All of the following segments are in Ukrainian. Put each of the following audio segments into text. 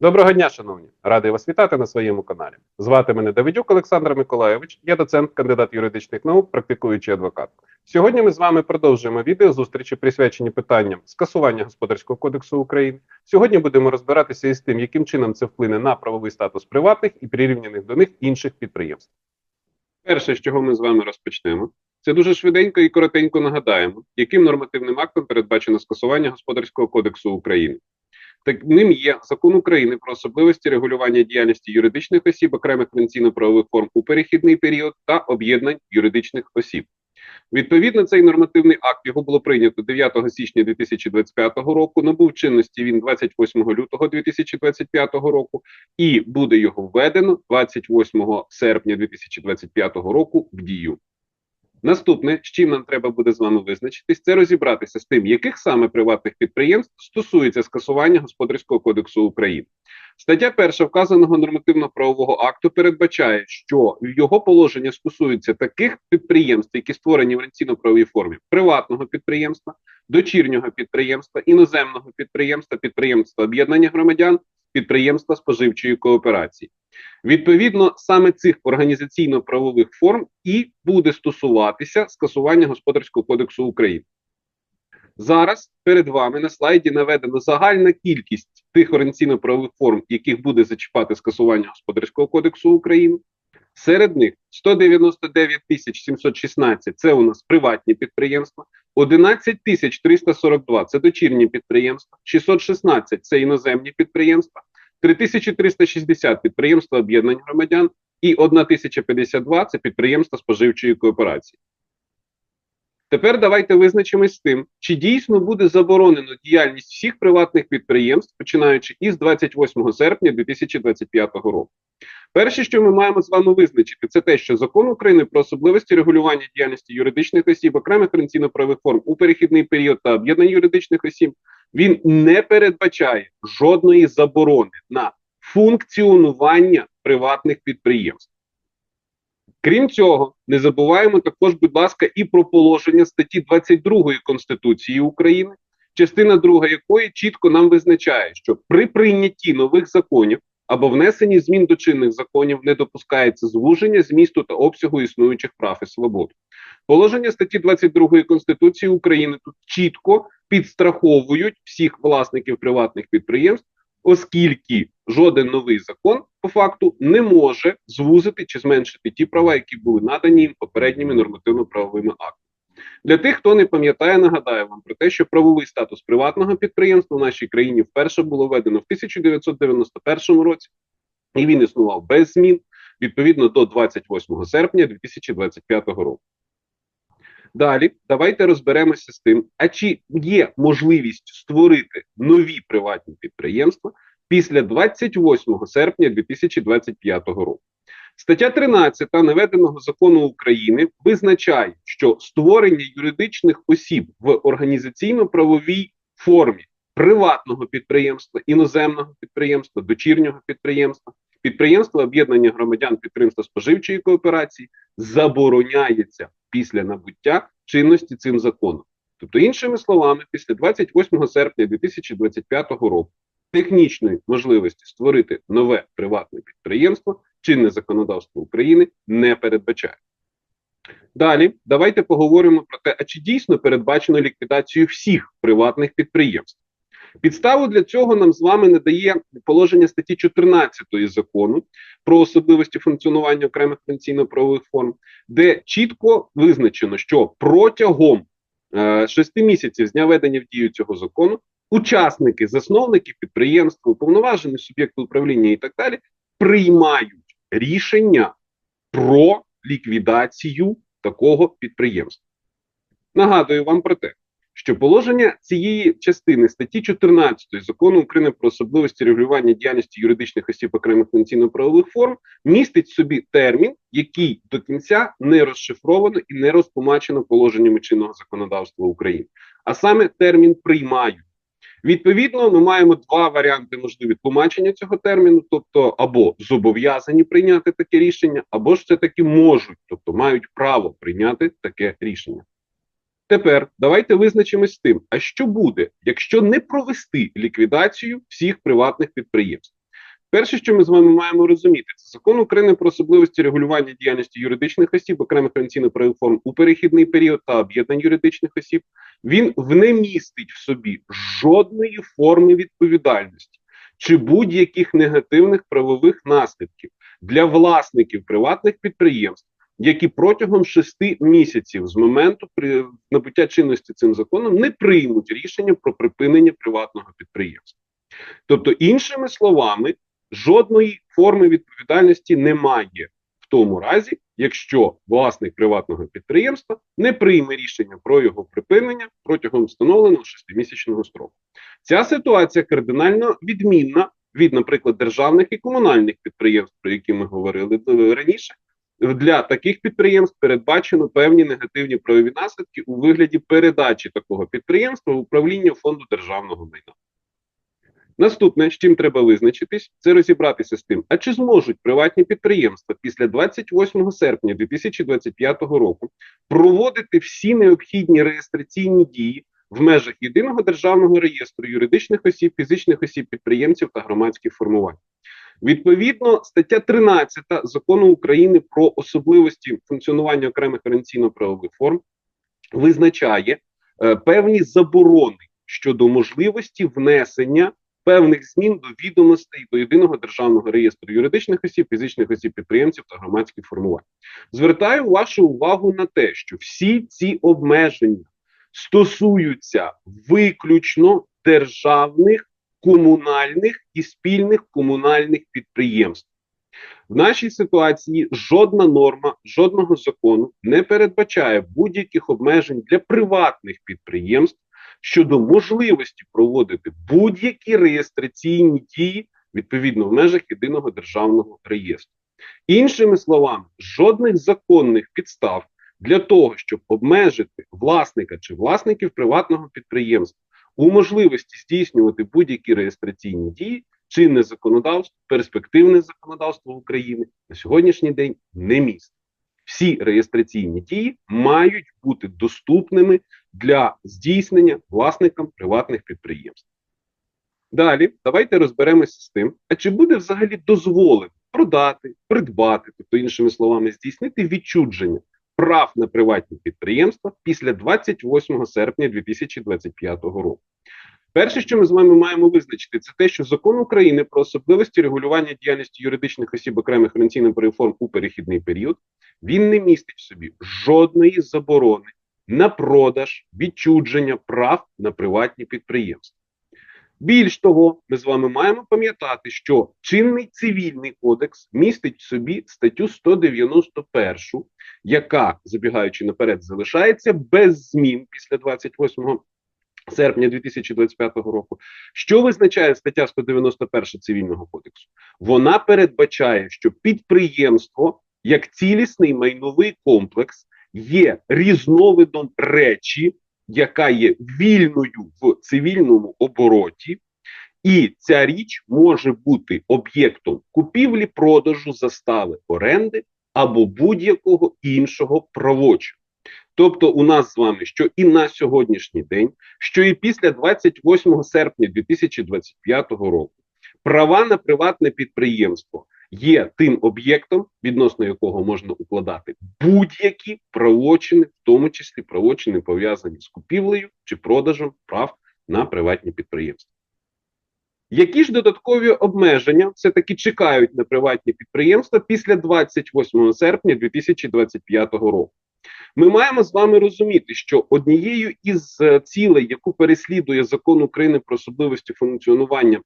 Доброго дня, шановні! Радий вас вітати на своєму каналі. Звати мене Давидюк Олександр Миколайович, я доцент, кандидат юридичних наук, практикуючий адвокат. Сьогодні ми з вами продовжуємо відео зустрічі, присвячені питанням скасування господарського кодексу України. Сьогодні будемо розбиратися із тим, яким чином це вплине на правовий статус приватних і прирівняних до них інших підприємств. Перше, з чого ми з вами розпочнемо, це дуже швиденько і коротенько нагадаємо, яким нормативним актом передбачено скасування господарського кодексу України. Так ним є закон України про особливості регулювання діяльності юридичних осіб, окремих конвенційно-правових форм у перехідний період та об'єднань юридичних осіб. Відповідно, цей нормативний акт його було прийнято 9 січня 2025 року. Набув чинності він 28 лютого 2025 року, і буде його введено 28 серпня 2025 року в дію. Наступне, з чим нам треба буде з вами визначитись, це розібратися з тим, яких саме приватних підприємств стосується скасування Господарського кодексу України. Стаття 1 вказаного нормативно-правового акту передбачає, що його положення стосуються таких підприємств, які створені в ренційно-правовій формі приватного підприємства, дочірнього підприємства, іноземного підприємства, підприємства об'єднання громадян, підприємства споживчої кооперації. Відповідно, саме цих організаційно-правових форм і буде стосуватися скасування Господарського кодексу України. Зараз перед вами на слайді наведена загальна кількість тих організаційно-правових форм, яких буде зачіпати скасування Господарського кодексу України. Серед них 199 тисяч 716 – це у нас приватні підприємства, 11 тисяч 342 – це дочірні підприємства, 616 – це іноземні підприємства, 3360 підприємства об'єднань громадян і 1052 – це підприємства споживчої кооперації. Тепер давайте визначимось з тим, чи дійсно буде заборонено діяльність всіх приватних підприємств, починаючи із 28 серпня 2025 року. Перше, що ми маємо з вами визначити, це те, що закон України про особливості регулювання діяльності юридичних осіб, окремих коренційно-правових форм у перехідний період та об'єднань юридичних осіб, він не передбачає жодної заборони на функціонування приватних підприємств. Крім цього, не забуваємо також, будь ласка, і про положення статті 22 Конституції України, частина 2 якої чітко нам визначає, що при прийнятті нових законів або внесенні змін до чинних законів не допускається звуження змісту та обсягу існуючих прав і свобод. Положення статті 22 Конституції України тут чітко підстраховують всіх власників приватних підприємств, оскільки жоден новий закон по факту не може звузити чи зменшити ті права, які були надані їм попередніми нормативно-правовими актами. Для тих, хто не пам'ятає, нагадаю вам про те, що правовий статус приватного підприємства в нашій країні вперше було введено в 1991 році, і він існував без змін відповідно до 28 серпня 2025 року. Далі давайте розберемося з тим, а чи є можливість створити нові приватні підприємства після 28 серпня 2025 року. Стаття 13 наведеного закону України визначає, що створення юридичних осіб в організаційно-правовій формі приватного підприємства, іноземного підприємства, дочірнього підприємства, підприємства об'єднання громадян підприємства споживчої кооперації забороняється після набуття чинності цим законом. Тобто, іншими словами, після 28 серпня 2025 року технічної можливості створити нове приватне підприємство чинне законодавство України не передбачає. Далі давайте поговоримо про те, а чи дійсно передбачено ліквідацію всіх приватних підприємств. Підставу для цього нам з вами надає положення статті 14 закону про особливості функціонування окремих конвенційно-правових форм, де чітко визначено, що протягом е, 6 місяців з дня ведення в дію цього закону учасники, засновники підприємства, уповноважені суб'єкти управління і так далі приймають рішення про ліквідацію такого підприємства. Нагадую вам про те, що положення цієї частини статті 14 закону України про особливості регулювання діяльності юридичних осіб окремих конвенційно-правових форм містить собі термін, який до кінця не розшифровано і не розтлумачено положеннями чинного законодавства України, а саме термін приймають. Відповідно, ми маємо два варіанти можливі тлумачення цього терміну, тобто або зобов'язані прийняти таке рішення, або ж це таки можуть, тобто мають право прийняти таке рішення. Тепер давайте визначимось з тим, а що буде, якщо не провести ліквідацію всіх приватних підприємств. Перше, що ми з вами маємо розуміти, це закон України про особливості регулювання діяльності юридичних осіб, окремих організаційно-правових форм у перехідний період та об'єднань юридичних осіб. Він не містить в собі жодної форми відповідальності чи будь-яких негативних правових наслідків для власників приватних підприємств, які протягом шести місяців з моменту при набуття чинності цим законом не приймуть рішення про припинення приватного підприємства. Тобто, іншими словами, жодної форми відповідальності немає в тому разі, якщо власник приватного підприємства не прийме рішення про його припинення протягом встановленого шестимісячного строку. Ця ситуація кардинально відмінна від, наприклад, державних і комунальних підприємств, про які ми говорили е, раніше. Для таких підприємств передбачено певні негативні правові наслідки у вигляді передачі такого підприємства в управління фонду державного майна. Наступне, з чим треба визначитись, це розібратися з тим, а чи зможуть приватні підприємства після 28 серпня 2025 року проводити всі необхідні реєстраційні дії в межах єдиного державного реєстру юридичних осіб, фізичних осіб, підприємців та громадських формувань. Відповідно, стаття 13 закону України про особливості функціонування окремих організаційно-правових форм визначає е, певні заборони щодо можливості внесення певних змін до відомостей до єдиного державного реєстру юридичних осіб, фізичних осіб, підприємців та громадських формувань. Звертаю вашу увагу на те, що всі ці обмеження стосуються виключно державних, комунальних і спільних комунальних підприємств. В нашій ситуації жодна норма, жодного закону не передбачає будь-яких обмежень для приватних підприємств щодо можливості проводити будь-які реєстраційні дії відповідно в межах єдиного державного реєстру. Іншими словами, жодних законних підстав для того, щоб обмежити власника чи власників приватного підприємства у можливості здійснювати будь-які реєстраційні дії, чинне законодавство, перспективне законодавство України на сьогоднішній день не містить. Всі реєстраційні дії мають бути доступними для здійснення власникам приватних підприємств. Далі давайте розберемося з тим, а чи буде взагалі дозволено продати, придбати, тобто, іншими словами, здійснити відчудження прав на приватні підприємства після 28 серпня 2025 року. Перше, що ми з вами маємо визначити, це те, що закон України про особливості регулювання діяльності юридичних осіб окремих організаційних реформ у перехідний період він не містить в собі жодної заборони на продаж відчудження прав на приватні підприємства. Більш того, ми з вами маємо пам'ятати, що чинний цивільний кодекс містить в собі статтю 191, яка, забігаючи наперед, залишається без змін після 28 серпня 2025 року. Що визначає стаття 191 цивільного кодексу? Вона передбачає, що підприємство як цілісний майновий комплекс є різновидом речі, яка є вільною в цивільному обороті, і ця річ може бути об'єктом купівлі, продажу, застави оренди або будь-якого іншого правочину. Тобто, у нас з вами, що і на сьогоднішній день, що і після 28 серпня 2025 року права на приватне підприємство є тим об'єктом, відносно якого можна укладати будь-які правочини, в тому числі правочини пов'язані з купівлею чи продажем прав на приватні підприємства. Які ж додаткові обмеження все-таки чекають на приватні підприємства після 28 серпня 2025 року? Ми маємо з вами розуміти, що однією із е, цілей, яку переслідує закон України про особливості функціонування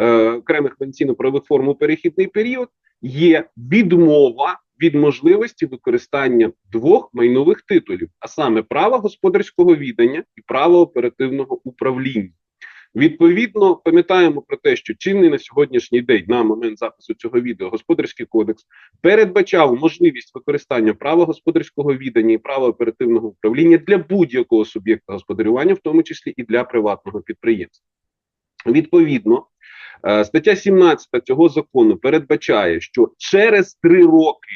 е, окремих пенсійно-правових форм у перехідний період, є відмова від можливості використання двох майнових титулів, а саме права господарського віддання і право оперативного управління. Відповідно, пам'ятаємо про те, що чинний на сьогоднішній день, на момент запису цього відео, господарський кодекс передбачав можливість використання права господарського віддання і права оперативного управління для будь-якого суб'єкта господарювання, в тому числі і для приватного підприємства. Відповідно, е, стаття 17 цього закону передбачає, що через три роки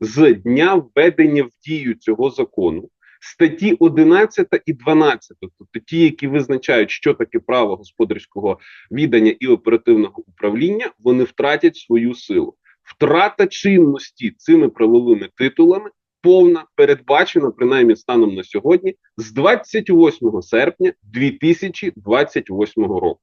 з дня введення в дію цього закону Статті 11 і 12, тобто ті, які визначають, що таке право господарського віддання і оперативного управління, вони втратять свою силу. Втрата чинності цими правовими титулами повна передбачена, принаймні станом на сьогодні, з 28 серпня 2028 року.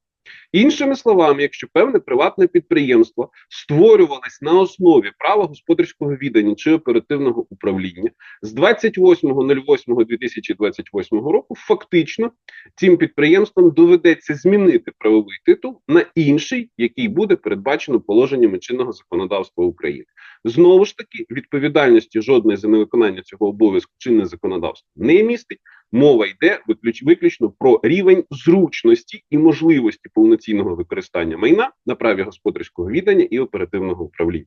Іншими словами, якщо певне приватне підприємство створювалось на основі права господарського віддання чи оперативного управління з 28.08.2028 року, фактично цим підприємствам доведеться змінити правовий титул на інший, який буде передбачено положеннями чинного законодавства України. Знову ж таки, відповідальності жодної за невиконання цього обов'язку чинне законодавство не містить. Мова йде виключ, виключно про рівень зручності і можливості повноцінного використання майна на праві господарського віддання і оперативного управління.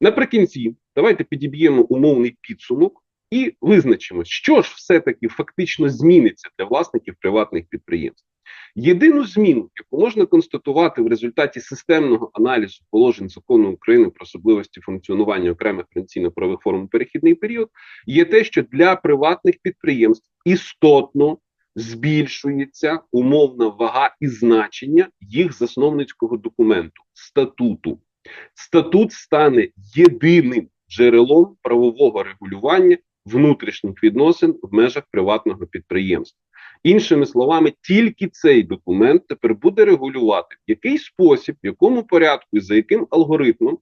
Наприкінці, давайте підіб'ємо умовний підсумок і визначимо, що ж все-таки фактично зміниться для власників приватних підприємств. Єдину зміну, яку можна констатувати в результаті системного аналізу положень закону України про особливості функціонування окремих пенсійно-правових форм у перехідний період, є те, що для приватних підприємств істотно збільшується умовна вага і значення їх засновницького документу статуту. Статут стане єдиним джерелом правового регулювання внутрішніх відносин в межах приватного підприємства. Іншими словами, тільки цей документ тепер буде регулювати, в який спосіб, в якому порядку і за яким алгоритмом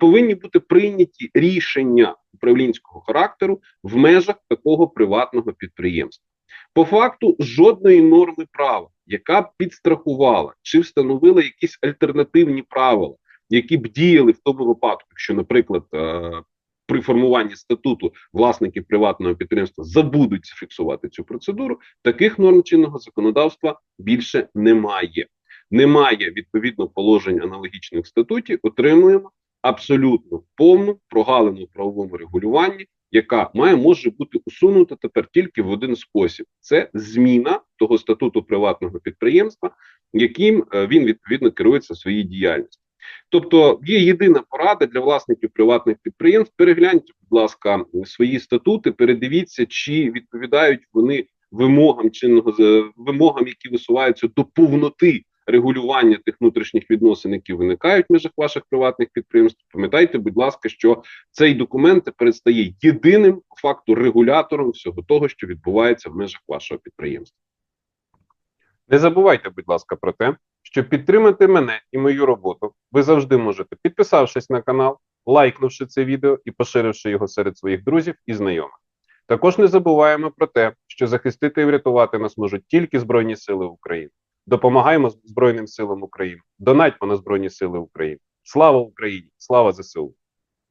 повинні бути прийняті рішення управлінського характеру в межах такого приватного підприємства. По факту жодної норми права, яка б підстрахувала чи встановила якісь альтернативні правила, які б діяли в тому випадку, якщо, наприклад, е, при формуванні статуту власники приватного підприємства забудуть зафіксувати цю процедуру, таких норм чинного законодавства більше немає. Немає відповідно положень аналогічних статутів, отримуємо абсолютно повну прогалину в правовому регулюванні, яка має може бути усунута тепер тільки в один спосіб: це зміна того статуту приватного підприємства, яким е, він відповідно керується своїй діяльності. Тобто є єдина порада для власників приватних підприємств. Перегляньте, будь ласка, свої статути, передивіться, чи відповідають вони вимогам чинного вимогам, які висуваються до повноти регулювання тих внутрішніх відносин, які виникають в межах ваших приватних підприємств. Пам'ятайте, будь ласка, що цей документ тепер стає єдиним по факту регулятором всього того, що відбувається в межах вашого підприємства. Не забувайте, будь ласка, про те, щоб підтримати мене і мою роботу, ви завжди можете, підписавшись на канал, лайкнувши це відео і поширивши його серед своїх друзів і знайомих. Також не забуваємо про те, що захистити і врятувати нас можуть тільки Збройні Сили України. Допомагаємо Збройним силам України, донатьмо на Збройні Сили України. Слава Україні! Слава ЗСУ!